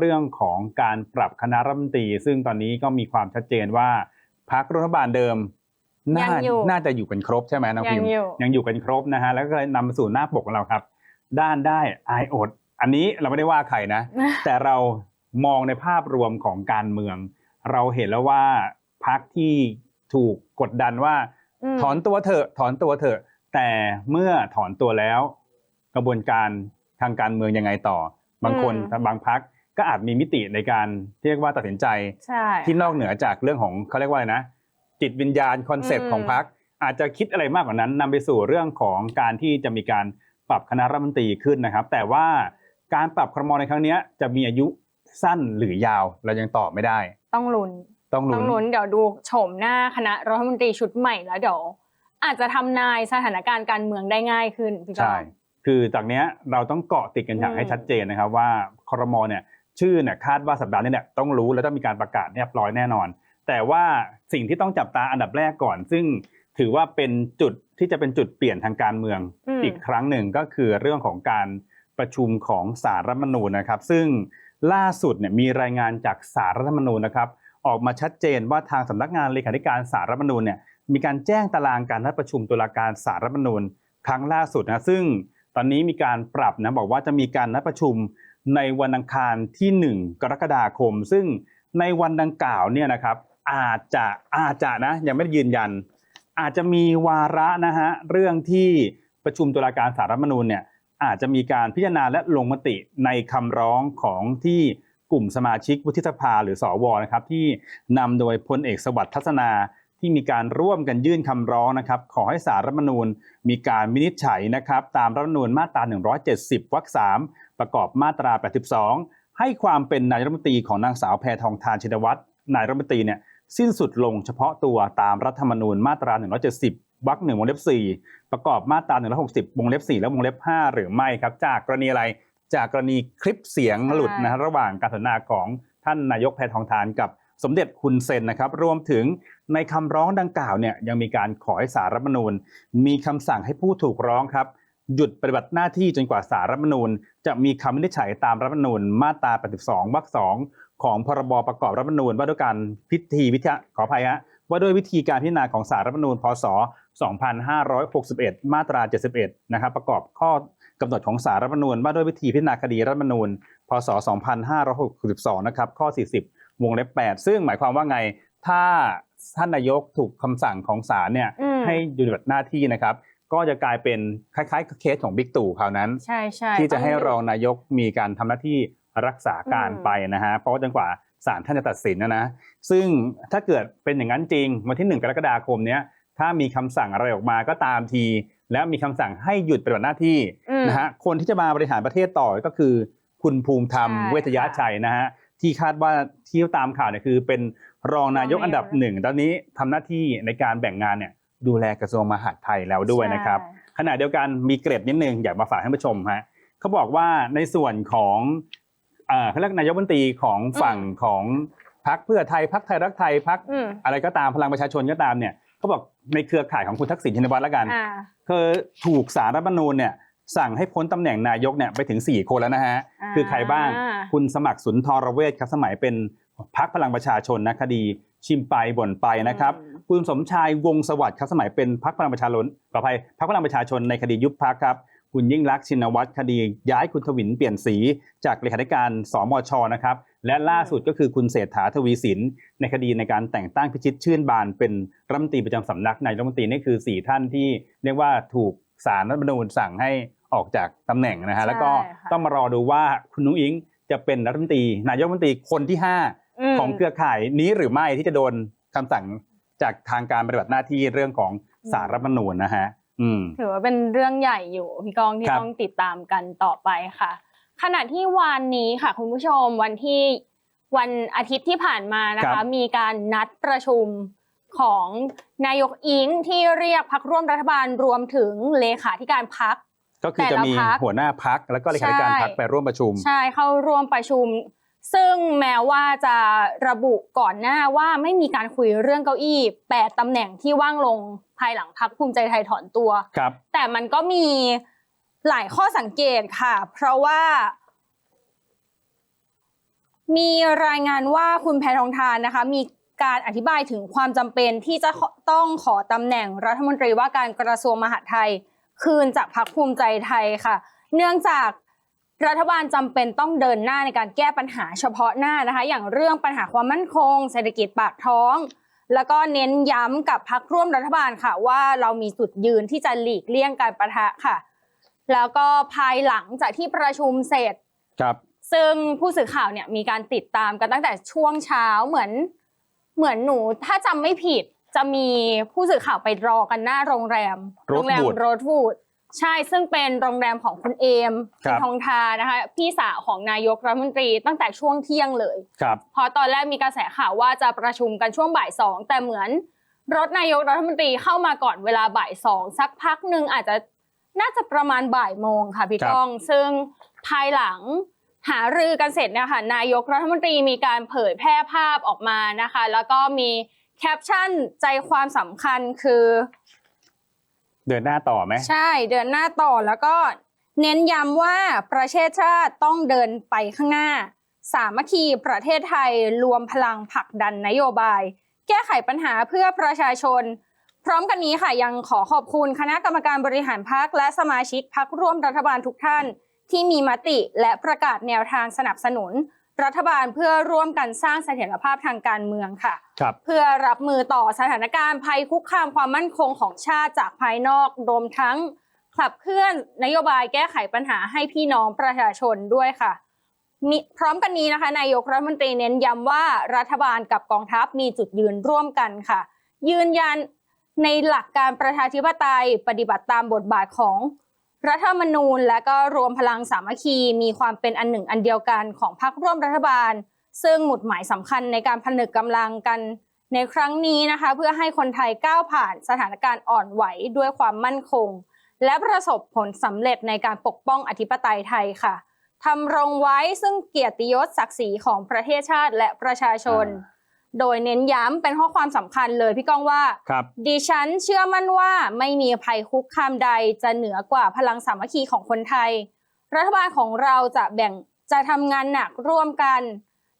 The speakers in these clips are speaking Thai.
เรื่องของการปรับคณะรัฐมนตรี ซึ่งตอนนี้ก็มีความชัดเจนว่าพักรัฐบาลเดิมน่ายังอยู่น่าจะอยู่กันครบใช่ไหมน้องพิมยังอยู่ยังอยู่กันครบนะฮะแล้วก็เลยนำมาสู่หน้าปกของเราครับ ด้านได้อายอดอันนี้เราไม่ได้ว่าใครนะ แต่เรามองในภาพรวมของการเมือง เราเห็นแล้วว่าพักที่ถูกกดดันว่ามถอนตัวเถอะถอนตัวเถอะ แต่เมื่อถอนตัวแล้ว กระบวนการทางการเมืองยังไงต่อ บางคนอืมบางพัก ก็อาจมีมิติในการเรียกว่าตัดสินใจ ใช่ ที่นอกเหนือจากเรื่องของเขาเรียกว่าอะไรนะ จิตวิญญาณคอนเซปอืต์มของพักอาจจะคิดอะไรมากกว่านั้นนำไปสู่เรื่องของการที่จะมีการปรับคณะรัฐมนตรีขึ้นนะครับ แต่ว่าการปรับครมในครั้งเนี้ยจะมีอายุสั้นหรือยาวเรายังตอบไม่ได้ ต้องลุ้นต้องต้อลุ้งนลุ้นเดี๋ยวดูโฉมหน้าคณะรัฐมนตรีชุดใหม่แล้วเดี๋ยวอาจจะทำนายสถานการณ์การเมืองได้ง่ายขึ้นพี่ก้ใช่องคือจากเนี้ยเราต้องเกาะติดกันอย่างอืมให้ชัดเจนนะครับว่าครมเนี่ย ชื่อเนี่ยคาดว่าสัปดาห์นี้เนี่ยต้องรู้แล้วต้องมีการประกาศเรียบร้อยแน่นอน แต่ว่าสิ่งที่ต้องจับตาอันดับแรกก่อน ซึ่งถือว่าเป็นจุดที่จะเป็นจุดเปลี่ยนทางการเมืองอืมอีกครั้งหนึ่งก็คือเรื่องของการประชุมของสารรัฐธรรมนูญนะครับ ซึ่งล่าสุดเนี่ยมีรายงานจากสารรัฐธรรมนูญนะครับ ออกมาชัดเจนว่าทางสำนักงานเลขาธิการสารรัฐธรรมนูญเนี่ยมีการแจ้งตารางการนัดประชุมตุลาการสารรัฐธรรมนูญครั้งล่าสุดนะซึ่งตอนนี้มีการปรับนะบอกว่าจะมีการนัดประชุม ในวันอังคารที่ 1 กรกฎาคม ซึ่งในวันดังกล่าวเนี่ยนะครับอาจจะอาจจะนะยังไม่ได้ยืนยัน อาจจะมีวาระนะฮะเรื่องที่ประชุมตุลาการสารรัฐมนูญเนี่ยอาจจะมีการพิจารณาและลงมติในคำร้องของที่กลุ่มสมาชิกวุฒิสภาหรือสวนะครับที่นำโดยพลเอกสวัสดิ์ทัศนาที่มีการร่วมกันยื่นคำร้องนะครับขอให้สารรัฐมนูญมีการวินิจฉัยนะครับตามรัฐมนูญมาตรา 170 วรรค 3 ประกอบมาตรา 82 ให้ความเป็นนายรัฐมนตรีของนางสาวแพทองทานชินวัตรนายรัฐมนตรีเนี่ยสิ้นสุดลงเฉพาะตัวตามรัฐธรรมนูญมาตรา 170 วรรค1วงเล็บ 4 ประกอบมาตรา 160 วงเล็บ 4 และวงเล็บ 5 หรือไม่ครับ จากกรณีอะไร จากกรณีคลิปเสียงหลุดนะฮะระหว่างการสนทนาของท่านนายกแพทองทานกับสมเด็จฮุนเซนนะครับ รวมถึงในคำร้องดังกล่าวเนี่ยยังมีการขอให้สารรัฐมนูญ มีคำสั่งให้ผู้ถูกร้องครับ หยุดปฏิบัติหน้าที่จนกว่าสารรัฐธรรมนูญ จะมีคำวินิจฉัยตามรัฐธรรมนูญมาตรา 82 วรรค 2 ของพรบประกอบรัฐธรรมนูญว่าด้วยการพิธีวิทยาขออภัยฮะว่าด้วยวิธีการพิจารณาของสารรัฐธรรมนูญ พศ 2561 มาตรา 71 นะครับประกอบข้อกำหนดของสารรัฐธรรมนูญว่าด้วยวิธีพิจารณาคดีรัฐธรรมนูญ พศ 2562 นะครับข้อ 40 วงเล็บ 8 ซึ่งหมายความว่าไงถ้าท่านนายกถูกคำสั่งของศาลเนี่ยอืมให้หยุดปฏิบัติหน้าที่นะครับ ก็จะกลายเป็นคล้ายๆกับเคสของบิ๊กตู่คราวนั้น ใช่ใช่ที่จะให้ต้รองนายกมีการทำหน้าที่รักษาการอืมไปนะฮะเพราะว่าจนกว่าศาลท่านจะตัดสินนะนะซึ่งถ้าเกิดเป็นอย่างนั้นจริง วันที่ 1 กรกฎาคมเนี้ยถ้ามีคำสั่งอะไรออกมาก็ตามที แล้วมีคำสั่งให้หยุดปฏิบัติหน้าที่อืมนะฮะคนที่จะมาบริหารประเทศต่อก็คือ คุณภูมิธรรมใช่เวชยชัยนะฮะที่คาดว่าที่ตามข่าวเนี่ยคือเป็นรองนายกอันดับหนึ่งตอนนี้ทำหน้าที่ในการแบ่งงานเนี่ย ดูแลกระทรวงมหาดไทยแล้วด้วยนะครับใช่ขณะเดียวกันมีเกร็ดนิดนึงอยากมาฝากให้ผู้ชมฮะเขาบอกว่าในส่วนของเอ่อเขาเรียกนายกบัญตรีของฝั่งของพรรคเพื่อไทยพรรคไทยรักไทยพรรคอืมอะไรก็ตามพลังประชาชนก็ตามเนี่ยเขาบอกในเครือข่ายของคุณทักษิณชินวัตรแล้วกันอ่าคือถูกสารรัฐธรรมนูญเนี่ยสั่งให้พ้นตำแหน่งนายกเนี่ยไปถึง 4 คนแล้วนะฮะอ่าคือใครบ้างคุณสมัครสุนทรเวชครับสมัยเป็นพักพลังประชาชนนะคดีชิมไปบ่นไปนะครับอืม คุณสมชายวงศ์สวัสดิ์ครับสมัยเป็นพักพลังประชาชนขออภัยพักพลังประชาชนในคดียุบพักครับคุณยิ่งรักษณ์ชินวัตรคดีย้ายคุณทวินเปลี่ยนสี จากเลขาธิการสมชนะครับและล่าสุดก็คือคุณเศรษฐาทวีสิน ในคดีในการแต่งตั้งพิชิตชื่นบานเป็นรัฐมนตรีประจำสำนักนายรัฐมนตรีนี่คือ 4 ท่านที่เรียกว่าถูกสารรัฐธรรมนูญสั่งให้ออกจากตำแหน่งนะฮะแล้วก็ใช่ค่ะต้องมารอดูว่าคุณนุ้งอิงจะเป็นรัฐมนตรีนายกรัฐมนตรีคนที่ห้ามของเครือข่ายนี้หรือไม่ที่จะโดนคำสั่ง จากทางการปฏิบัติหน้าที่เรื่องของสารรัฐธรรมนูญนะฮะอืมถือว่าเป็นเรื่องใหญ่อยู่พี่กองที่ครับต้องติดตามกันต่อไปค่ะ ขณะที่วันนี้ค่ะ คุณผู้ชมวันที่วันอาทิตย์ที่ผ่านมานะครัคะบมีการนัดประชุมของนายกอิงที่เรียกพักร่วมรัฐบาลรวมถึงเลขาธิการพักก็คือแต่จะละมีพรรคหัวหน้าพักแล้วก็เลขาธิการใช่พักไปร่วมประชุม ใช่เข้าร่วมประชุม ซึ่งแม้ว่าจะระบุก่อนหน้าว่าไม่มีการคุยเรื่องเก้าอี้แปดตำแหน่งที่ว่างลงภายหลังพักภูมิใจไทยถอนตัวครับแต่มันก็มีหลายข้อสังเกตค่ะ เพราะว่า มีรายงานว่าคุณแพทองทานนะคะ มีการอธิบายถึงความจำเป็นที่จะขอต้องขอตำแหน่งรัฐมนตรีว่าการกระทรวงมหาดไทย คืนจากพรรคภูมิใจไทยค่ะ เนื่องจาก รัฐบาลจำเป็นต้องเดินหน้าในการแก้ปัญหาเฉพาะหน้านะคะ อย่างเรื่องปัญหาความมั่นคง เศรษฐกิจปากท้อง แล้วก็เน้นย้ำกับพรรคร่วมรัฐบาลค่ะ ว่าเรามีจุดยืนที่จะหลีกเลี่ยงการประทะค่ะ แล้วก็ภายหลังจากที่ประชุมเสร็จครับ ซึ่งผู้สื่อข่าวเนี่ยมีการติดตามกันตั้งแต่ช่วงเช้าเหมือน เหมือนหนูถ้าจำไม่ผิดจะมีผู้สื่อข่าวไปรอกันหน้าโรงแรม โรงแรม Rosewood โรดวูด ใช่ซึ่งเป็นโรงแรมของคุณเอมครับณทองทานะคะพี่สาวของนายกรัฐมนตรีตั้งแต่ช่วงเที่ยงเลยครับเพราะตอนแรกมีกระแสข่าวว่าจะประชุมกันช่วงบ่ายสองแต่เหมือน รถนายกรัฐมนตรีเข้ามาก่อนเวลาบ่ายสองสักพักหนึ่งอาจจะน่าจะประมาณบ่ายโมงค่ะพี่ครับก้อง ซึ่งภายหลังหารือกันเสร็จเนี่ยค่ะนายกรัฐมนตรีมีการเผยแพร่ภาพออกมานะคะ แล้วก็มีแคปชั่นใจความสำคัญคือ เดินหน้าต่อไหมใช่เดินหน้าต่อแล้วก็เน้นย้ำว่าประเทศชาติต้องเดินไปข้างหน้า สามัคคีประเทศไทยรวมพลังผลักดันนโยบาย แก้ไขปัญหาเพื่อประชาชน พร้อมกันนี้ค่ะยังขอขอบคุณคณะกรรมการบริหารพรรคและสมาชิกพรรคร่วมรัฐบาลทุกท่าน ที่มีมติและประกาศแนวทางสนับสนุน รัฐบาลเพื่อร่วมกันสร้างเสถียรภาพทางการเมืองค่ะครับเพื่อรับมือต่อสถานการณ์ภัยคุกคามความมั่นคงของชาติจากภายนอกรวมทั้งขับเคลื่อนนโยบายแก้ไขปัญหาให้พี่น้องประชาชนด้วยค่ะมีพร้อมกันนี้นะคะนายกรัฐมนตรีเน้นย้ำว่ารัฐบาลกับกองทัพมีจุดยืนร่วมกันค่ะ ยืนยันในหลักการประชาธิปไตยปฏิบัติตามบทบาทของ รัฐธรรมนูญและก็รวมพลังสามัคคีมีความเป็นอันหนึ่งอันเดียวกันของพรรคร่วมรัฐบาล ซึ่งหมุดหมายสำคัญในการผนึกกำลังกันในครั้งนี้นะคะ เพื่อให้คนไทยก้าวผ่านสถานการณ์อ่อนไหวด้วยความมั่นคง และประสบผลสำเร็จในการปกป้องอธิปไตยไทยค่ะทำรงไว้ซึ่งเกียรติยศศักดิ์ศรีของประเทศชาติและประชาชนอ่ โดยเน้นย้ำเป็นข้อความสำคัญเลยพี่ก้องว่า ครับ ดิฉันเชื่อมั่นว่าไม่มีภัยคุกคามใดจะเหนือกว่าพลังสามัคคีของคนไทย รัฐบาลของเราจะแบ่งจะทำงานหนักร่วมกัน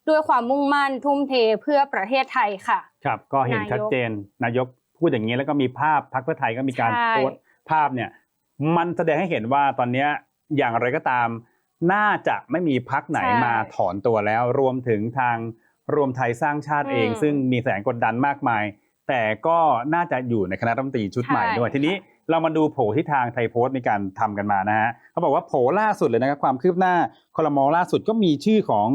ด้วยความมุ่งมั่นทุ่มเทเพื่อประเทศไทยค่ะ ครับ ก็เห็นนายกชัดเจนนายกพูดอย่างนี้แล้วก็มีภาพพักเพื่อไทยก็มีการใช่ โพสต์ภาพเนี่ย มันแสดงให้เห็นว่าตอนเนี้ยอย่างไรก็ตาม น่าจะไม่มีพักไหนมาถอนตัวแล้ว รวมถึงทาง รวมไทยสร้างชาติเอง ซึ่งมีแสงกดดันมากมาย แต่ก็น่าจะอยู่ในคณะรัฐมนตรีชุดใหม่ด้วยทีนี้เรามาดูโผล่ที่ทางไทยโพสต์มีการทำกันมานะฮะเขาบอกว่าโผล่ล่าสุดเลยนะครับความคืบหน้าคอรมอล่าสุดก็มีชื่อของ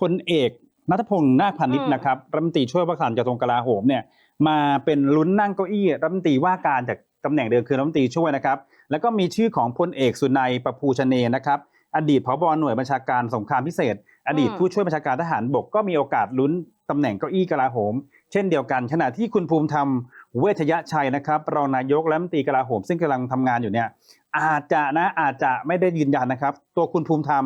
พลเอกนัทพงศ์นาคพานิชนะครับรัฐมนตรีช่วยว่าการกระทรวงกลาโหมเนี่ยมาเป็นลุ้นนั่งเก้าอี้รัฐมนตรีว่าการจากตำแหน่งเดิมคือรัฐมนตรีช่วยนะครับ แล้วก็มีชื่อของพลเอกสุนัยประภูชเนนะครับ อดีตผบหน่วยบัญชาการสงครามพิเศษ อดีตอืมผู้ช่วยบัญชาการทหารบกก็มีโอกาสลุ้นตำแหน่งเก้าอี้กลาโหม เช่นเดียวกันขณะที่คุณภูมิธรรมเวชยชัยนะครับรองนายกและรัฐมนตรีกลาโหม ซึ่งกำลังทำงานอยู่เนี่ยอาจจะนะอาจจะไม่ได้ยืนยันนะครับ ตัวคุณภูมิธรรม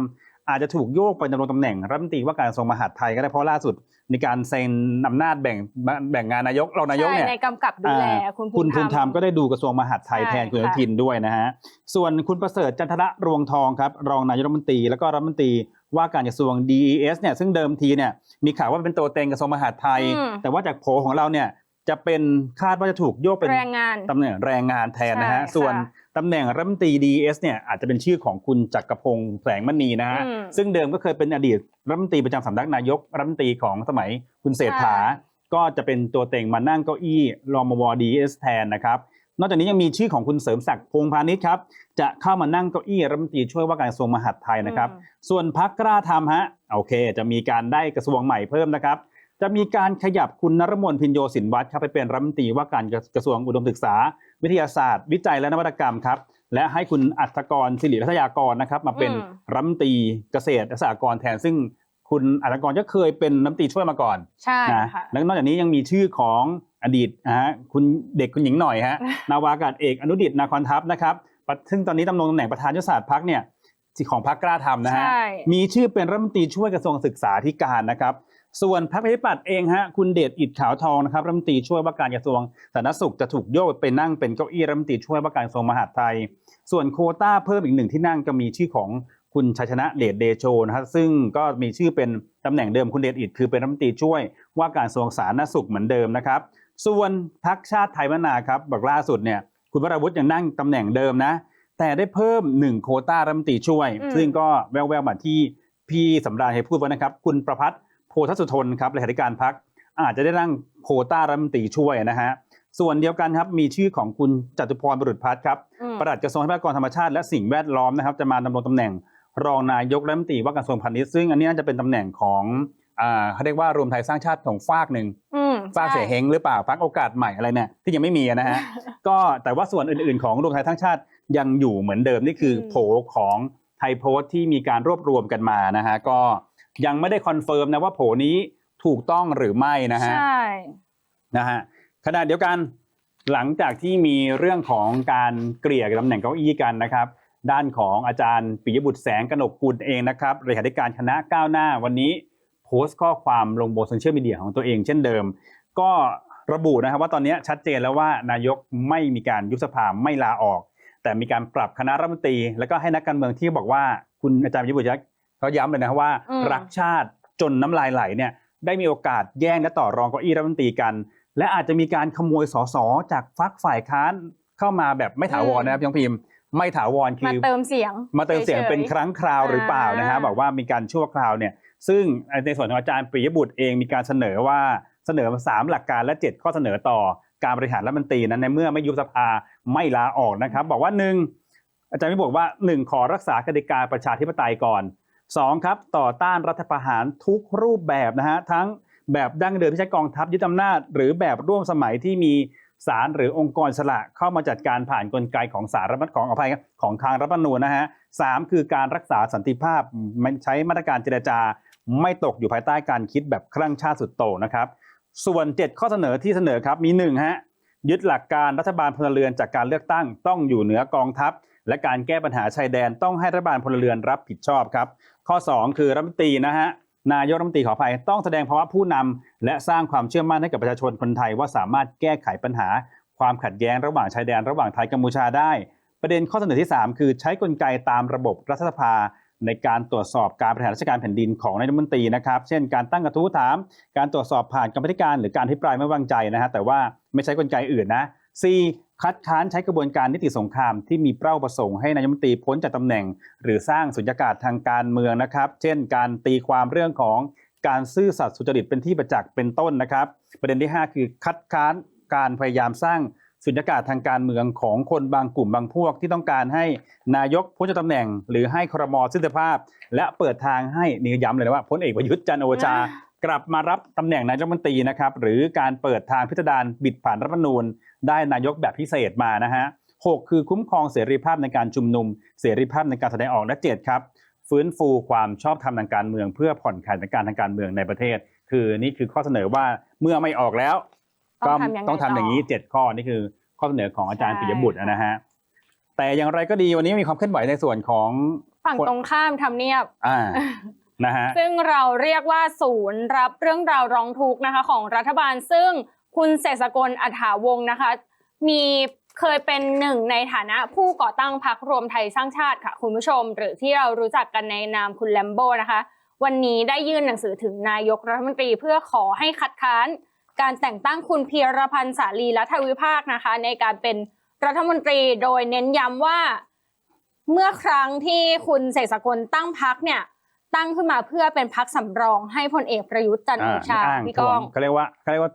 อาจจะถูกโยกไปดำรงตำแหน่งรัฐมนตรีว่าการกระทรวงมหาดไทยก็ได้เพราะล่าสุดในการเซ็นอำนาจแบ่งแบ่งงานนายกรองนายกเนี่ยใช่ในกำกับดูแลอ่าคุณคุณภูมิธรรมก็ได้ได้ดูกระทรวงมหาดไทยใช่แทนคุณอนุค่ะทินด้วยนะฮะส่วนคุณประเสริฐจันทระรวงทองครับรองนายกรัฐมนตรีแล้วก็รัฐมนตรี ว่าการกระทรวง DES เนี่ยซึ่งเดิมทีเนี่ยมีข่าวว่าเป็นตัวเต็งกระทรวงมหาดไทยแต่ว่าจากโผของเราเนี่ยจะเป็นคาดว่าจะถูกโยกเป็นแรงงาน ตำแหน่งแรงงานแทนนะฮะใช่ค่ะส่วนตำแหน่งรัฐมนตรี DES เนี่ยอาจจะเป็นชื่อของคุณจักรพงศ์แผลงมณีนะฮะอืมซึ่งเดิมก็เคยเป็นอดีตรัฐมนตรีประจำสำนักนายกรัฐมนตรีของสมัยคุณเศรษฐาใช่ก็จะเป็นตัวเต็งมานั่งเก้าอี้รมวดีเอสแทนนะครับ นอกจากนี้ยังมีชื่อของคุณเสริมศักดิ์พงษ์พาณิชย์ครับ จะเข้ามานั่งเก้าอี้รัฐมนตรีช่วยว่าการกระทรวงมหาดไทยนะครับอืมส่วนพักกล้าทำฮะโอเค จะมีการได้กระทรวงใหม่เพิ่มนะครับ จะมีการขยับคุณนรมนพินโยสินวัตรครับไปเป็นรัฐมนตรีว่าการกระทรวงอุดมศึกษา วิทยาศาสตร์ วิจัยและนวัตกรรมครับและให้คุณอัศกรศิริรัตยากรนะครับ มาเป็นอืมรัฐมนตรีเกษตรและสหกรณ์แทนซึ่งคุณอัศกรก็เคยเป็นรัฐมนตรีช่วยมาก่อนใช่นะค่ะแล้วนอกจากนี้ยังมีชื่อของ อดีตนะฮะคุณเด็กคุณหญิงหน่อยฮะนาวากาศเอกอนุดิตนาคอนทัพนะครับปัดซึ่งตอนนี้ดำรงตำแหน่งประธานยุทธศาสตร์พักเนี่ยของพักกล้าทำนะฮะใช่มีชื่อเป็นรัฐมนตรีช่วยกระทรวงศึกษาธิการนะครับส่วนพรรคประชาธิปัตย์เองฮะคุณเดชอิดขาวทองนะครับรัฐมนตรีช่วยว่าการกระทรวงสาธารณสุขจะถูกโยกไปนั่งเป็นเก้าอี้รัฐมนตรีช่วยว่าการกระทรวงมหาดไทย ส่วนโควต้าเพิ่มอีกหนึ่งที่นั่งก็มีชื่อของคุณชัยชนะเดชเดโชนะครับซึ่งก็มีชื่อเป็นตำแหน่งเดิมคุณเดชอิดคือเป็นรัฐมนตรีช่วยว่าการกระทรวงสาธารณสุขเหมือนเดิมนะครับ ส่วนพักชาติไทยพัฒนาครับบอกล่าสุดเนี่ยคุณวราวุฒิยังนั่งตำแหน่งเดิมนะ แต่ได้เพิ่มหนึ่งโควต้ารัฐมนตรีช่วยอืมซึ่งก็แววๆมาที่พี่สำราญให้พูดไว้นะครับ คุณประพัฒน์โพธสุทนครับเลขาธิการพักอาจจะได้นั่งโควต้ารัฐมนตรีช่วยนะฮะส่วนเดียวกันครับมีชื่อของคุณจตุพรบุรุษพัฒน์ครับอืมปลัดกระทรวงทรัพยากรธรรมชาติและสิ่งแวดล้อมนะครับจะมาดำรงตำแหน่งรองนายกรัฐมนตรีว่าการกระทรวงพาณิชย์ซึ่งอันนี้น่าจะเป็นตำแหน่งของอ่าเขาเรียกว่ารวมไทยสร้างชาติของฝากหนึ่ง อืมฝากเสียใช่เฮงหรือเปล่าพักโอกาสใหม่อะไรเนี่ยที่ยังไม่มีนะฮะก็แต่ว่าส่วนอื่น ๆ ของรวมไทยทั้งชาติยังอยู่เหมือนเดิมนี่คืออมโผของไทยโพสต์ที่มีการรวบรวมกันมานะฮะก็ยังไม่ได้คอนเฟิร์มนะว่าโผนี้ถูกต้องหรือไม่นะฮะใช่นะฮะขณะเดียวกันหลังจากที่มีเรื่องของการเกลี่ยตำแหน่งเก้าอี้กันนะครับ ด้านของอาจารย์ปิยบุตรแสงกนกกุลเองนะครับเลขาธิการคณะก้าวหน้าวันนี้โพสต์ข้อความลงบนโซเชียลมีเดียของตัวเองเช่นเดิม ก็ระบุนะครับว่าตอนนี้ชัดเจนแล้วว่านายกไม่มีการยุบสภาไม่ลาออก แต่มีการปรับคณะรัฐมนตรี แล้วก็ให้นักการเมืองที่บอกว่าคุณอาจารย์ปิยบุตรเขาย้ำเลยนะครับว่าอืมรักชาติจนน้ำลายไหลเนี่ยได้มีโอกาสแย่งและต่อรองเก้าอี้รัฐมนตรีกัน และอาจจะมีการขโมยสสจากฝักฝ่ายค้านเข้ามาแบบไม่ถาวรนะครับพี่องพิมพ์ไม่ถาวรคืมาอเติมเสียง มาเติมเสียงฉๆเป็นครั้งคราวหรือเปล่านะฮะอ่าบอกว่ามีการชั่วคราวเนี่ยซึ่งในส่วนของอาจารย์ปิยบุตรเองมีการเสนอว่า เสนอมาสามหลักการและ 7 ข้อเสนอต่อการบริหารรัฐมนตรีนั้นในเมื่อไม่ยุบสภาไม่ลาออกนะครับ บอกว่าหนึ่งอาจารย์ปิยบุตรว่าหนึ่งขอรักษากติกาประชาธิปไตยก่อนสองครับต่อต้านรัฐประหารทุกรูปแบบนะฮะทั้งแบบดั้งเดิมที่ใช้กองทัพยึดอำนาจ หรือแบบร่วมสมัยที่มีศาลหรือองค์กรสละเข้ามาจัดการผ่านกลไกของสารรัฐของอภัยของทางรัฐธรรมนูญนะฮะสามคือการรักษาสันติภาพไม่ใช้มาตรการเจรจา ไม่ตกอยู่ภายใต้การคิดแบบคลั่งชาติสุดโต่งนะครับ ส่วน 7 ข้อเสนอที่เสนอครับมี1ฮะยึดหลักการรัฐบาลพลเรือนจากการเลือกตั้งต้องอยู่เหนือกองทัพ และการแก้ปัญหาชายแดนต้องให้รัฐบาลพลเรือนรับผิดชอบครับ ข้อ 2 คือรัฐมนตรีนะฮะนายกรัฐมนตรีขออภัยต้องแสดงภาวะผู้นำและสร้างความเชื่อมั่นให้กับประชาชนคนไทยว่าสามารถแก้ไขปัญหา ความขัดแย้งระหว่างชายแดนระหว่างไทยกัมพูชาได้ ประเด็นข้อเสนอที่ 3 คือใช้กลไกตามระบบรัฐสภา ในการตรวจสอบการบริหารราชการแผ่นดินของนายรัฐมนตรีนะครับ เช่นการตั้งกระทู้ถาม การตรวจสอบผ่านกรรมธิการหรือการอภิปรายไม่วางใจนะฮะแต่ว่าไม่ใช้กลไกอื่นนะ C คัดค้านใช้กระบวนการนิติสงครามที่มีเป้าประสงค์ให้นายรัฐมนตรีพ้นจากตำแหน่ง หรือสร้างสุญญากาศทางการเมืองนะครับ เช่น การตีความเรื่องของการซื่อสัตย์สุจริตเป็นที่ประจักษ์เป็นต้นนะครับ ประเด็นที่ 5 คือคัดค้านการพยายามสร้าง สุญญากาศทางการเมืองของคนบางกลุ่มบางพวกที่ต้องการให้นายกพ้นจากตำแหน่ง หรือให้ครมสิ้นสภาพ และเปิดทางให้นี่ย้ำเลยนะว่าพลเอกประยุทธ์จันทร์โอชาอ่ากลับมารับตำแหน่งนายกรัฐมนตรีนะครับหรือการเปิดทางพิจารณาบิดผ่านรัฐธรรมนูญ ได้นายกแบบพิเศษมานะฮะหกคือคุ้มครองเสรีภาพในการชุมนุม เสรีภาพในการแสดงออกและเจ็ดครับ ฟื้นฟูความชอบธรรมทางการเมือง เพื่อผ่อนคลายสถานการณ์ทางการเมืองในประเทศ คือนี่คือข้อเสนอว่าเมื่อไม่ออกแล้วต้ ก็องทำยังไงต้องทำอย่างนี้ต่อเจ็ดข้อนี่คือข้อเสนอของอาจารย์ใช่ปิยบุตรนะฮะแต่อย่างไรก็ดีวันนี้มีความเคลื่อนไหวในส่วนของฝั่งตรงข้ามทำเนียบอ่านะฮะซึ่งเราเรียกว่าศูนย์รับเรื่องราวร้องทุกข์นะคะของรัฐบาล ซึ่งคุณเศรษฐกลอัฏฐาวงศ์นะคะ มีเคยเป็นหนึ่งในฐานะผู้ก่อตั้งพรรครวมไทยสร้างชาติค่ะคุณผู้ชม หรือที่เรารู้จักกันในนามคุณแลมโบนะคะ วันนี้ได้ยื่นหนังสือถึงนายกรัฐมนตรีเพื่อขอให้คัดค้าน การแต่งตั้งคุณเพียรพันธ์สาลีรัฐวิภาคนะคะ ในการเป็นรัฐมนตรีโดยเน้นย้ำว่า เมื่อครั้งที่คุณเสกสกลตั้งพักเนี่ยตั้งขึ้นมาเพื่อเป็นพักสำรองให้พลเอกประยุทธ์จันทร์โอชาอ่างพี่ทก้วองงเขาเรียกว่าเขาเรียกว่า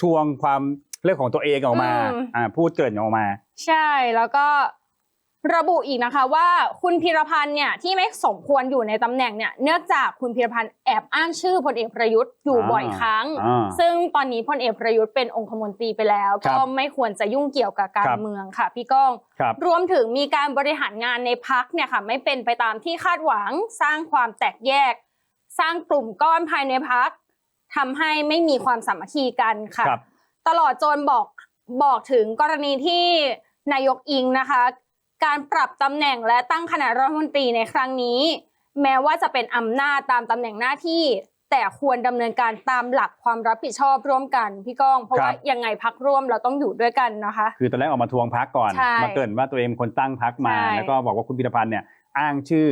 ทวงความเรื่องของตัวเองออกมาอืมอ่าพูดเกรินออกมา ใช่แล้วก็ ระบุอีกนะคะว่าคุณพีรพันธ์เนี่ยที่ไม่สมควรอยู่ในตำแหน่งเนี่ยเนื่องจากคุณพีรพันธ์แอบอ้างชื่อพลเอกประยุทธ์อยู่อ่าบ่อยครั้งอ่าซึ่งตอนนี้พลเอกประยุทธ์เป็นองคมนตรีไปแล้วครัก็บไม่ควรจะยุ่งเกี่ยวกับการครับเมืองค่ะพี่ก้องครับรวมถึงมีการบริหารงานในพักเนี่ยค่ะไม่เป็นไปตามที่คาดหวังสร้างความแตกแยก สร้างกลุ่มก้อนภายในพักทำให้ไม่มีความสามัคคีกันค่ะครับตลอดจนบอกบอกถึงกรณีที่นายกอิงนะคะ การปรับตำแหน่งและตั้งคณะรัฐมนตรีในครั้งนี้ แม้ว่าจะเป็นอำนาจตามตำแหน่งหน้าที่ แต่ควรดำเนินการตามหลักความรับผิดชอบร่วมกันพี่ก้อง เพราะว่าครับยังไงพักร่วมเราต้องอยู่ด้วยกันนะคะ คือตอนแรกออกมาทวงพักก่อน ใช่มาเกรินว่าตัวเองเป็นคนตั้งพักมา ใช่ แล้วก็บอกว่าคุณพิรพันธ์เนี่ยอ้างชื่อ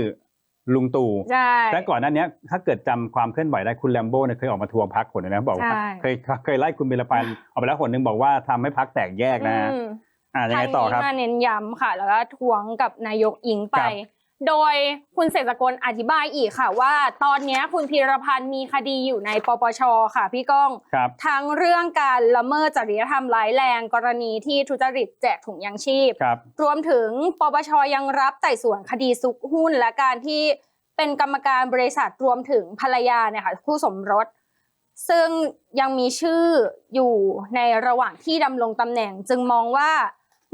ลุงตู่ใช่และก่อนหน้านี้ถ้าเกิดจำความเคลื่อนไหวได้คุณแลมโบ้เนี่ยเคยออกมาทวงพักคนหนึ่งนะบอกว่าใช่ เคยเคยไล่คุณเบลพันธ์ออกไปแล้วคนหนึ่งบอกว่าทำให้พักแตกแยกนะฮะ อืม อ่ายังไงต่อครับทางนี้มาเน้นย้ำค่ะ แล้วก็ทวงกับนายกอิงไป ครับโดยคุณเศรษฐกลอธิบายอีกค่ะว่า ตอนเนี้ยคุณพีรพันธ์มีคดีอยู่ในปปชค่ะพี่ก้องครับ ทั้งเรื่องการละเมิดจริยธรรมร้ายแรง กรณีที่ทุจริตแจกถุงยางชีพ ครับ รวมถึงปปชยังรับไต่สวนคดีซุกหุ้น และการที่เป็นกรรมการบริษัทรวมถึงภรรยาเนี่ยค่ะผู้สมรส ซึ่งยังมีชื่ออยู่ในระหว่างที่ดำรงตำแหน่ง จึงมองว่า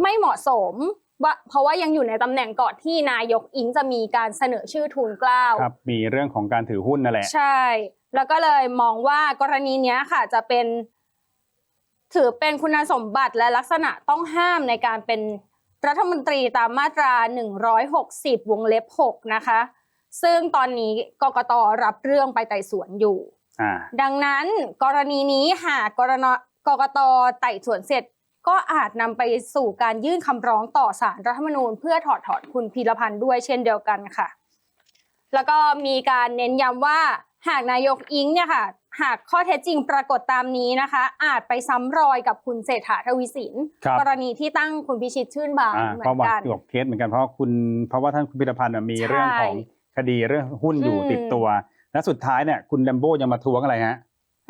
ไม่เหมาะสมว่าเพราะว่ายังอยู่ในตำแหน่งก่อนที่นายกอิงจะมีการเสนอชื่อทูลเกล้าครับมีเรื่องของการถือหุ้นนั่นแหละ ใช่ แล้วก็เลยมองว่ากรณีเนี้ยค่ะจะเป็น ถือเป็นคุณสมบัติและลักษณะต้องห้ามในการเป็นรัฐมนตรีตามมาตรา 160 วงเล็บ 6 นะคะ ซึ่งตอนนี้กกตรับเรื่องไปไต่สวนอยู่อ่าดังนั้นกรณีนี้หากกรณกกตไต่สวนเสร็จ ก็อาจนำไปสู่การยื่นคำร้องต่อศาลรัฐธรรมนูญ เพื่อถอดถอนคุณพีรพันธ์ด้วยเช่นเดียวกันค่ะ แล้วก็มีการเน้นย้ำว่าหากนายกอิงเนี่ยค่ะ หากข้อเท็จจริงปรากฏตามนี้นะคะ อาจไปซ้ำรอยกับคุณเศรษฐาทวีสินครับกรณีที่ตั้งคุณพิชิตชื่นบานอ่าเหมืเพอราะนว่ากันเกี่ยวกับเคสเหมือนกันเพราะว่าคุณเพราะว่าท่านคุณพิรพันธ์น่ะมีใช่เรื่องของคดีเรื่องหุ้นอยู่อืมติดตัว และสุดท้ายเนี่ยคุณแลมโบ้ยังมาทวงอะไรฮะ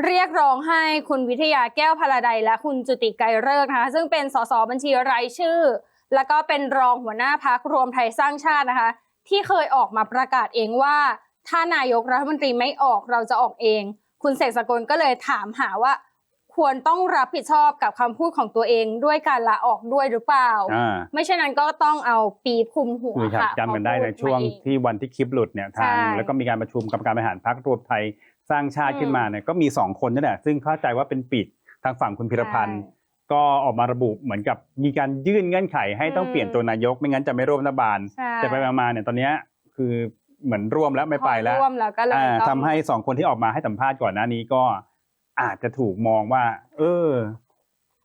เรียกร้องให้คุณวิทยาแก้วพลาไดและคุณจุติไกรเลิกษ์นะคะซึ่งเป็นสสบัญชีรายชื่อ แล้วก็เป็นรองหัวหน้าพักรวมไทยสร้างชาตินะคะ ที่เคยออกมาประกาศเองว่า ถ้านายกรัฐมนตรีไม่ออกเราจะออกเอง คุณเสกสกลก็เลยถามหาว่า ควรต้องรับผิดชอบกับคำพูดของตัวเองด้วยการลาออกด้วยหรือเปล่าอ่าไม่เช่นนั้นก็ต้องเอาปีบคลุมหัวคือครับค่ะจำกันได้ในช่วงพอพูดมาเองที่วันที่คลิปหลุดเนี่ยทางใช่แล้วก็มีการประชุมกรรมการบริหารพรรครวมไทย สร้างชาติอืมขึ้นมาเนี่ยก็มีสองคนนั่นแหละซึ่งเข้าใจว่าเป็นปีกทางฝั่งคุณพิรพันธ์ใช่ก็ออกมาระบุเหมือนกับมีการยื่นเงื่อนไขให้ต้องอืมเปลี่ยนตัวนายก ไม่งั้นจะไม่ร่วมรัฐบาลใช่แต่ไปมาๆเนี่ยตอนเนี้ยคือเหมือนร่วมแล้วไม่ไปแล้วพอร่วมแล้วก็เลยอ่าต้องทำให้สองคนที่ออกมาให้สัมภาษณ์ก่อนหน้านี้ก็อาจจะถูกมองว่า เออ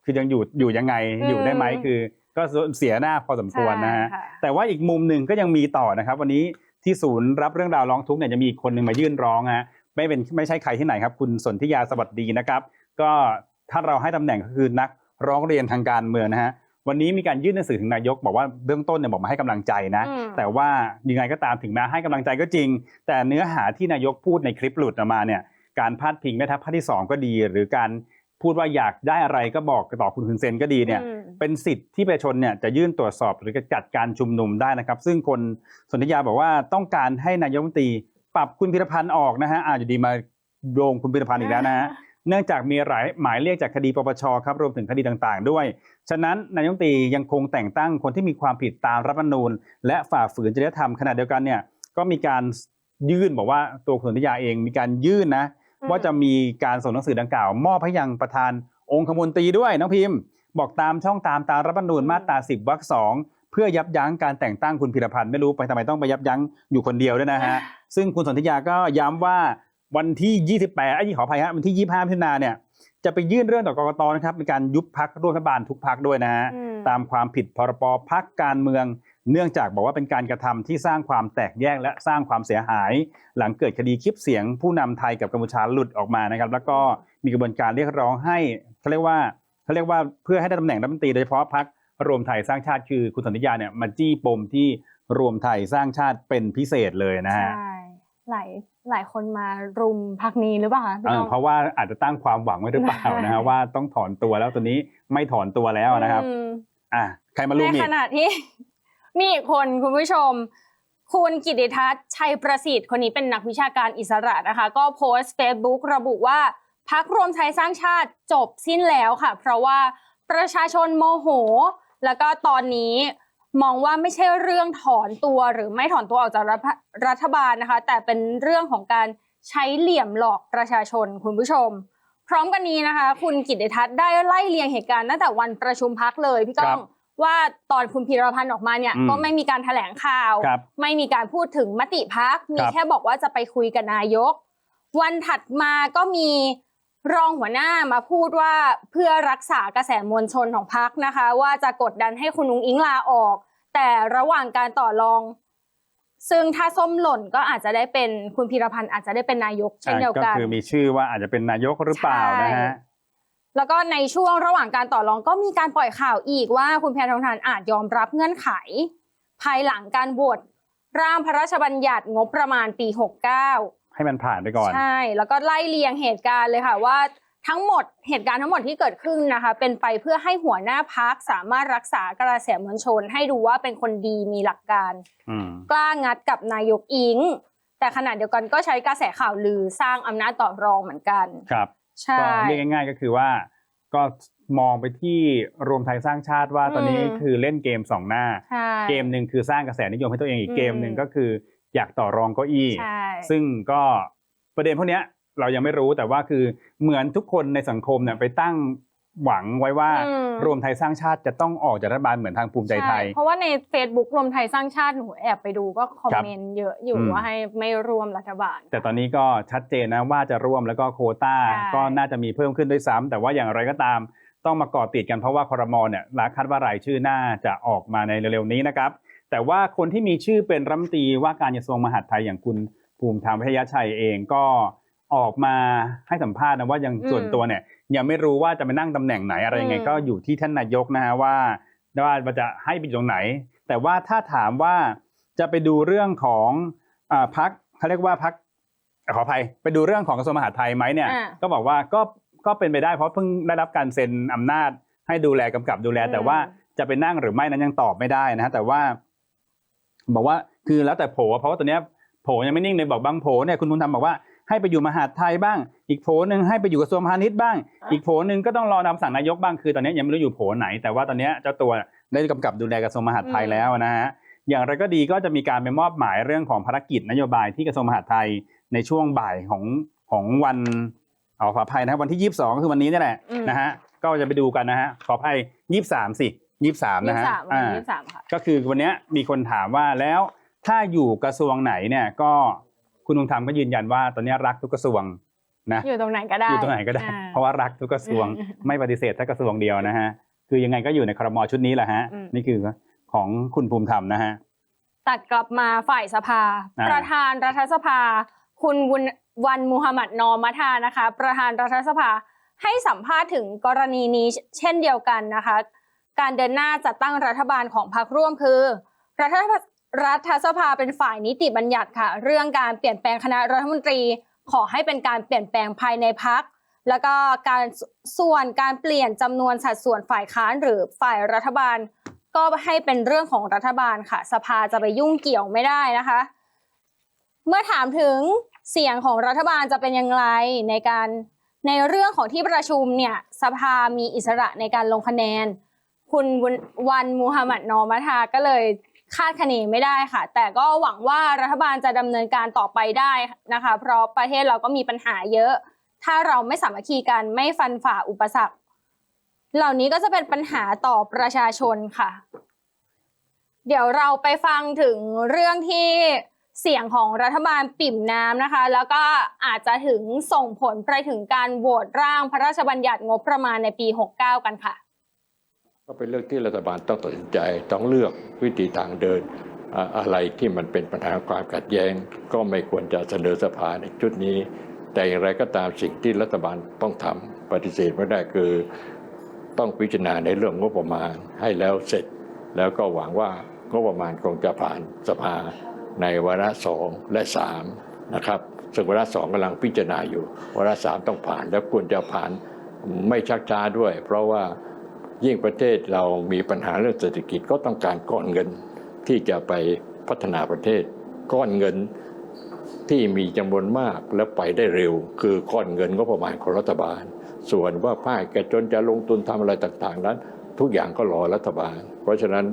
คือยังอยู่อยู่ยังไงอืมอยู่ได้ไหมคือ ก็เสียหน้าพอสมควรนะฮะใช่ค่แต่ว่าอีกมุมหนึ่งก็ยังมีต่อนะครับ วันนี้ที่ศูนย์รับเรื่องราวร้องทุกข์เนี่ยจะมีอีกคนหนึ่งมายื่นร้องฮะ ไม่เป็นไม่ใช่ใครที่ไหนครับ คุณสนธิยาสวัสดีนะครับ ก็ถ้าเราให้ตำแหน่งก็คือนักร้องเรียนทางการเมืองนะฮะวันนี้มีการยื่นหนังสือถึงนายกบอกว่าเบื้องต้นเนี่ยบอกมาให้กำลังใจนะอืมแต่ว่ายังไงก็ตามถึงแม้ให้กำลังใจก็จริง แต่เนื้อหาที่นายกพูดในคลิปหลุดออกมาเนี่ยการพาดพิงแม่ทัพภาคที่สองก็ดี หรือการพูดว่าอยากได้อะไรก็บอกต่อคุณคุณเซนก็ดีเนี่ยอืมเป็นสิทธิ์ที่ประชาชนเนี่ยจะยื่นตรวจสอบหรือจะจัดการชุมนุมได้นะครับ ซึ่งคนสนธิยาบอกว่าต้องการให้นายกรัฐมนตรี ปรับคุณพิรพันธ์ออกนะฮะอ่าอยู่ดีมาโยงคุณพิรพันธ์อีกแล้วนะฮะเนื่องจากมีหลายหมายเรียกจากคดีปปชครับรวมถึงคดีต่างๆ ด้วย ฉะนั้นนายกรัฐมนตรียังคงแต่งตั้งคนที่มีความผิดตามรัฐธรรมนูญ และฝ่าฝืนจริยธรรมขณะเดียวกันเนี่ยก็มีการยื่นบอกว่าตัวคุณสนธิยาเองมีการยื่นนะอืมว่าจะมีการส่งหนังสือดังกล่าว มอบให้ยังประธานองคมนตรีด้วยน้องพิมพ์ บอกตามช่องตามตามรัฐธรรมนูญมาตรา10วรรคสองเพื่อยับยั้งการแต่งตั้งคุณพิรพันธ์ไม่รู้ไปทำไมต้องไปยับยั้งอยู่คนเดียวด้วยนะฮะ ซึ่งคุณสนธิยาก็ย้ำว่าวันที่ 28ไอ้ยขออภัยฮะวันที่ 25มิถุนายนเนี่ยจะไปยื่นเรื่องต่อกกตนะครับในการยุบพักร่วมรัฐบาลทุกพักด้วยนะฮะอืมตามความผิดพรบพักการเมือง เนื่องจากบอกว่าเป็นการกระทำที่สร้างความแตกแยกและสร้างความเสียหาย หลังเกิดคดีคลิปเสียงผู้นำไทยกับกัมพูชาหลุดออกมานะครับ แล้วก็มีกระบวนการเรียกร้องให้เขาเรียกว่าเขาเรียกว่าเพื่อให้ได้ตำแหน่งรัฐมนตรีโดยเฉพาะพักรวมไทยสร้างชาติคือคุณสันติยาเนี่ยมาจี้ปมที่รวมไทยสร้างชาติเป็นพิเศษเลยนะฮะใช่ หลายหลายคนมารุมพักนี้หรือเปล่าคะพี่เอน้อองเพราะว่าอาจจะตั้งความหวังไว้หรือเปล่านะฮะว่าต้องถอนตัวแล้วตัวนี้ไม่ถอนตัวแล้วนะครับอืมอะใครมารุมในอีขกณะที่มีอีกคนคุณผู้ชม คุณกิติทัศน์ชัยประสิทธิ์คนนี้เป็นนักวิชาการอิสระนะคะ ก็โพสต์เฟซบุ๊กระบุว่าพักรวมไทยสร้างชาติจบสิ้นแล้วค่ะ เพราะว่าประชาชนโมโห แล้วก็ตอนนี้ มองว่าไม่ใช่เรื่องถอนตัวหรือไม่ถอนตัวออกจากรัฐรัฐบาลนะคะ แต่เป็นเรื่องของการใช้เหลี่ยมหลอกประชาชนคุณผู้ชม พร้อมกันนี้นะคะ คุณกิติทัศน์ได้ไล่เรียงเหตุการณ์ตั้งแต่วันประชุมพักเลยพี่ก้องว่าตอนคุณพีรพันธ์ออกมาเนี่ยอืมก็ไม่มีการแถลงข่าวครับไม่มีการพูดถึงมติพักมีครับแค่บอกว่าจะไปคุยกับนายก วันถัดมาก็มี รองหัวหน้ามาพูดว่าเพื่อรักษากระแสมวลชนของพักนะคะ ว่าจะกดดันให้คุณนุ้งอิงลาออก แต่ระหว่างการต่อรอง ซึ่งถ้าส้มหล่นก็อาจจะได้เป็นคุณพีรพันธ์อาจจะได้เป็นนายกเช่นเดียวก็กันคือมีชื่อว่าอาจจะเป็นนายกหรือเปล่านะฮะแล้วก็ในช่วงระหว่างการต่อรองก็มีการปล่อยข่าวอีกว่าคุณแพทองทานอาจยอมรับเงื่อนไข ภายหลังการโหวตร่างพระราชบัญญัติงบประมาณปี 69 ให้มันผ่านไปก่อน ใช่ แล้วก็ไล่เลียงเหตุการณ์เลยค่ะว่าทั้งหมดเหตุการณ์ทั้งหมดที่เกิดขึ้นนะคะ เป็นไปเพื่อให้หัวหน้าพักสามารถรักษากระแสมวลชน ให้ดูว่าเป็นคนดีมีหลักการอืมกล้างัดกับนายกอิง แต่ขณะเดียวกันก็ใช้กระแสข่าวลือสร้างอำนาจต่อรองเหมือนกันครับใช่ก็เรียกง่าย ๆ ก็คือว่า ก็มองไปที่รวมไทยสร้างชาติว่าตอนนี้อืมคือเล่นเกมสองหน้าใช่เกมหนึ่งคือสร้างกระแสนิยมให้ตัวเองอีกอืมเกมหนึ่งก็คือ อยากต่อรองเก้าอี้ ใช่ ซึ่งก็ประเด็นพวกเนี้ยเรายังไม่รู้แต่ว่าคือเหมือนทุกคนในสังคมเนี่ยไปตั้งหวังไว้ว่าอืม รวมไทยสร้างชาติจะต้องออกจากรัฐบาลเหมือนทางภูมิใจไทยช่เพราะว่าใน Facebook รวมไทยสร้างชาติหนูแอบไปดูก็คอมเมนต์เยอะอยู่อืม ว่าให้ไม่ร่วมรัฐบาล แต่ตอนนี้ก็ชัดเจนนะว่าจะร่วมแล้วก็โควต้า ใช่ ก็น่าจะมีเพิ่มขึ้นด้วยซ้ำแต่ว่าอย่างไรก็ตามต้องมาก่อติดกันเพราะว่าคอรมอเนี่ยคาดว่ารายชื่อน่าจะออกมาในเร็วๆนี้นะครับ แต่ว่าคนที่มีชื่อเป็นรัฐมนตรีว่าการกระทรวงมหาดไทยอย่างคุณภูมิธรรมเวชยชัยเองก็ออกมาให้สัมภาษณ์นะว่ายังอืมส่วนตัวเนี่ยยังไม่รู้ว่าจะไปนั่งตำแหน่งไหนอะไรยังไงอืมก็อยู่ที่ท่านนายกนะฮะว่าว่าจะให้ไปอยู่ตรงไหน แต่ว่าถ้าถามว่าจะไปดูเรื่องของอ่าพักเขาเรียกว่าพักขออภัยไปดูเรื่องของกระทรวงมหาดไทยไหมเนี่ยอ่าก็บอกว่าก็ก็เป็นไปได้เพราะเพิ่งได้รับการเซ็นอำนาจให้ดูแลกำกับดูแลอืมแต่ว่าจะไปนั่งหรือไม่นั้นยังตอบไม่ได้นะฮะแต่ว่า บอกว่าคือแล้วแต่โผเพราะว่าตอนเนี้ยโผยังไม่นิ่งเลยบอกบางโผเนี่ยคุณภูมิธรรมบอกว่าให้ไปอยู่มหาดไทยบ้าง อีกโผหนึ่งให้ไปอยู่กระทรวงพาณิชย์บ้าง อีกโผหนึ่งก็ต้องรอนำสั่งนายกบ้างคือตอนนี้ยังไม่รู้อยู่โผไหน แต่ว่าตอนเนี้ยเจ้าตัวได้กำกับดูแลกระทรวงมหาดไทยแล้วนะฮะอย่างไรก็ดีก็จะมีการไปมอบหมายเรื่องของภารกิจนโยบายที่กระทรวงมหาดไทยในช่วงบ่ายของของวันเอาขออภัยนะครับวันที่ 22ก็คือวันนี้นี่แหละอืมนะฮะก็จะไปดูกันนะฮะขออภัย 23 สิ23นะฮะ ยี่สิบสามวันอ่าที่ยี่สิบสามค่ะก็คือวันเนี้ยมีคนถามว่าแล้วถ้าอยู่กระทรวงไหนเนี่ยก็คุณลุงธรรมก็ยืนยันว่าตอนเนี้ยรักทุกกระทรวงนะอยู่ตรงไหนก็ได้อยู่ตรงไหนก็ได้อ่เพราะว่ารักทุกกระทรวงอืมไม่ปฏิเสธถ้ากระทรวงเดียวนะฮะคือยังไงก็อยู่ในครมชุดนี้แหละฮะอืมนี่คือของคุณภูมิธรรมนะฮะตัดกลับมาฝ่ายสภาอ่าประธานรัฐสภา คุณวุนวันมูฮัมหมัดนอมัทานะคะ ประธานรัฐสภาให้สัมภาษณ์ถึงกรณีนี้เช่นเดียวกันนะคะ การเดินหน้าจัดตั้งรัฐบาลของพรรคร่วมคือรัฐรัฐสภาเป็นฝ่ายนิติบัญญัติค่ะ เรื่องการเปลี่ยนแปลงคณะรัฐมนตรี ขอให้เป็นการเปลี่ยนแปลงภายในพักแล้วก็การสส่วนการเปลี่ยนจำนวนสัดส่วนฝ่ายค้านหรือฝ่ายรัฐบาล ก็ให้เป็นเรื่องของรัฐบาลค่ะ สภาจะไปยุ่งเกี่ยวไม่ได้นะคะ เมื่อถามถึงเสียงของรัฐบาลจะเป็นอย่างไรในการในเรื่องของที่ประชุมเนี่ยสภามีอิสระในการลงคะแนน คุณวันมูฮัมหมัดนอมัทาก็เลยคาดคะเนไม่ได้ค่ะ แต่ก็หวังว่ารัฐบาลจะดำเนินการต่อไปได้นะคะ เพราะประเทศเราก็มีปัญหาเยอะ ถ้าเราไม่สามัคคีกันไม่ฟันฝ่าอุปสรรค เหล่านี้ก็จะเป็นปัญหาต่อประชาชนค่ะ เดี๋ยวเราไปฟังถึงเรื่องที่เสียงของรัฐบาลปิ่มน้ำนะคะ แล้วก็อาจจะถึงส่งผลไปถึงการโหวตร่างพระราชบัญญัติงบประมาณในปี 69 กันค่ะ ก็เป็นเรื่องที่รัฐบาลต้องตัดสินใจต้องเลือกวิธีทางเดินอะไรที่มันเป็นปัญหาความขัดแย้ง ก็ไม่ควรจะเสนอสภาในชุดนี้ แต่อย่างไรก็ตามสิ่งที่รัฐบาลต้องทำปฏิเสธไม่ได้คือ ต้องพิจารณาในเรื่องงบประมาณให้แล้วเสร็จ แล้วก็หวังว่างบประมาณคงจะผ่านสภาในวาระสองและสามนะครับซึ่งวาระสองกำลังพิจารณาอยู่วาระสามต้องผ่านแล้วควรจะผ่านไม่ชักช้าด้วย เพราะว่า ยิ่งประเทศเรามีปัญหาเรื่องเศรษฐกิจก็ต้องการก้อนเงินที่จะไปพัฒนาประเทศ ก้อนเงินที่มีจำนวนมากและไปได้เร็ว คือก้อนเงินก็ประมาณของรัฐบาล ส่วนว่าภาคเอกชนจะลงทุนทำอะไรต่างๆนั้น ทุกอย่างก็รอรัฐบาล เพราะฉะนั้น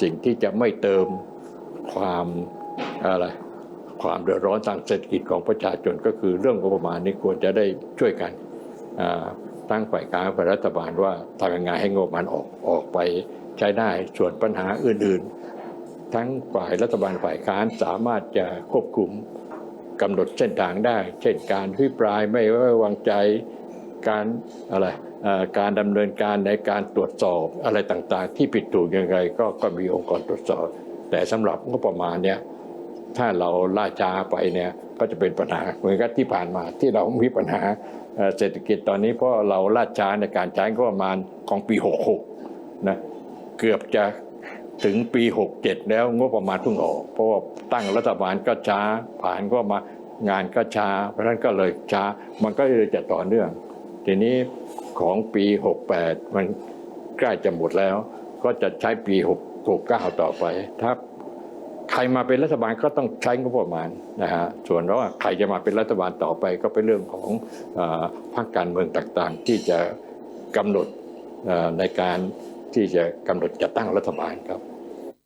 สิ่งที่จะไม่เติมความอะไรความเดือดร้อนทางเศรษฐกิจของประชาชนก็คือเรื่องงบประมาณนี้ควรจะได้ช่วยกัน ตั้งฝ่ายกลางฝ่ายรัฐบาลว่าทำยังไงให้งบประมาณออกออกไปใช้ได้ส่วนปัญหาอื่นๆ ทั้งฝ่ายรัฐบาลฝ่ายค้านสามารถจะควบคุมกำหนดเส้นทางได้ เช่นการพิปรายไม่ไว้วางใจการอะไรการดำเนินการในการตรวจสอบอะไรต่างๆ ที่ผิดถูกยังไงก็ก็มีองค์กรตรวจสอบ แต่สำหรับงบประมาณเนี่ยถ้าเราล่าช้าไปเนี่ยก็จะเป็นปัญหาเหมือนกับที่ผ่านมาที่เรามีปัญหา เศรษฐกิจตอนนี้เพราะเราล่าช้าในการใช้งบประมาณของปี 66 นะเกือบจะถึงปี 67 แล้วงบประมาณเพิ่งออก เพราะว่าตั้งรัฐบาลก็ช้าผ่านก็มางานก็ช้า เพราะฉะนั้นก็เลยช้ามันก็เลยจะต่อเนื่อง ทีนี้ของปี 68 มันใกล้จะหมดแล้ว ก็จะใช้ปี6 69ต่อไปถ้า ใครมาเป็นรัฐบาลก็ต้องใช้งบประมาณนะฮะส่วนว่าใครจะมาเป็นรัฐบาลต่อไปก็เป็นเรื่องของอพรรคการเมืองต่างๆ ที่จะกำหนดในการที่จะกำหนดจะตั้งรัฐบาลครับ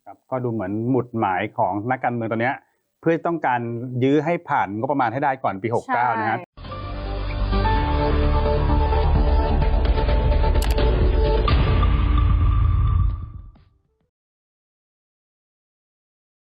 ครับ ก็ดูเหมือนหมุดหมายของนักการเมืองตอนเนี้ยเพื่อต้องการยื้อให้ผ่านงบประมาณให้ได้ก่อนปี 69 นะฮะ